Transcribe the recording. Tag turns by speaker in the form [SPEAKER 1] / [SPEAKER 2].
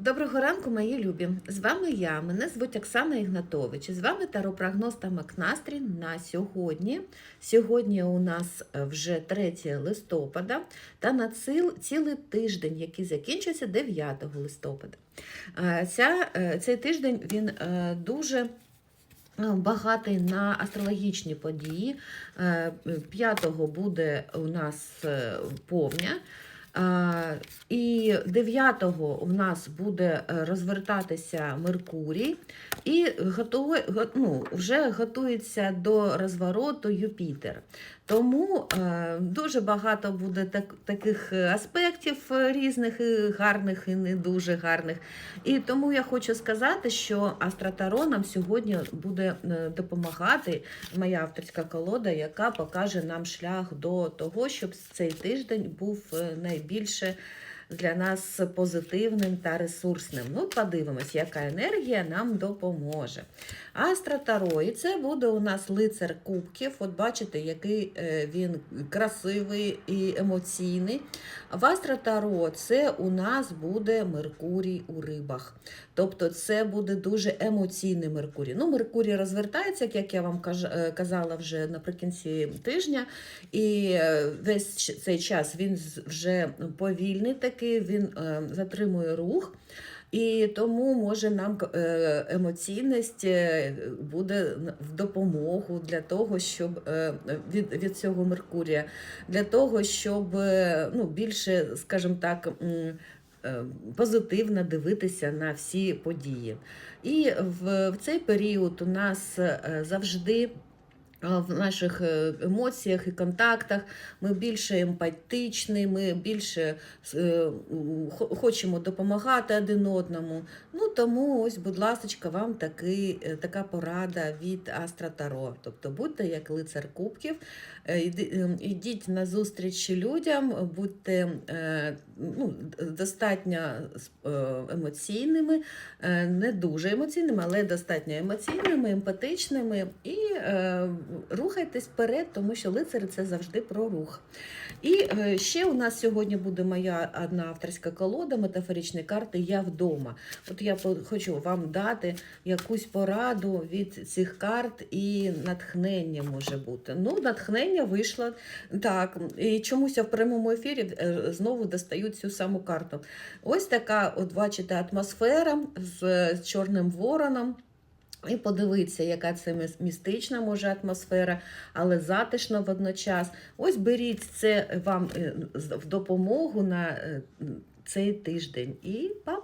[SPEAKER 1] Доброго ранку, мої любі! З вами я, мене звуть Оксана Ігнатович. і З вами таропрогноз та Макнастрій на сьогодні. Сьогодні у нас е, вже 3 листопада та на цілий тиждень, який закінчується 9 листопада. Е, Ця, е, цей тиждень він дуже Багатий на астрологічні події. 5-го буде у нас повня. А, І 9-го у нас буде е, розвертатися Меркурій, і готує, ну, вже готується до розвороту Юпітер. Тому е, дуже багато буде так, таких аспектів е, різних, і гарних і не дуже гарних. І тому я хочу сказати, що Астратаро нам сьогодні буде е, допомагати моя авторська колода, яка покаже нам шлях до того, щоб цей тиждень був найбільше для нас позитивним та ресурсним. Ну, подивимось, яка енергія нам допоможе. Астра Таро, і це буде у нас лицар кубків. От бачите, який е, він красивий і емоційний. В Астра Таро це у нас буде Меркурій у рибах. Тобто це буде дуже емоційний Меркурій. Ну, Меркурій розвертається, як я вам е, казала вже наприкінці тижня. І е, весь цей час він вже повільний такий, він е, затримує рух. І тому може нам е, емоційність е, буде в допомогу для того, щоб від, від цього Меркурія, для того, щоб ну, більше, скажімо так, позитивно дивитися на всі події. І в, цей період у нас завжди. В наших е, емоціях і контактах ми більше емпатичні, ми більше е, хочемо допомагати один одному. Ну тому ось, будь ласка, вам такий, е, така порада від Астра Таро. Тобто будьте як лицар кубків, йдіть на зустріч людям, будьте ну, достатньо емоційними, не дуже емоційними, але достатньо емоційними, емпатичними і рухайтесь вперед, тому що лицар це завжди про рух. І е, ще у нас сьогодні буде моя одна авторська колода метафоричні карти Я вдома. От я хочу вам дати якусь пораду від цих карт і натхнення може бути. Ну, натхнення вийшло так. І чомусь я в прямому ефірі е, знову достаю цю саму карту. Ось така, от бачите, атмосфера з е, чорним вороном. І подивитися, яка це містична може атмосфера, але затишна водночас. Ось беріть це вам е, в допомогу на е, цей тиждень. І па!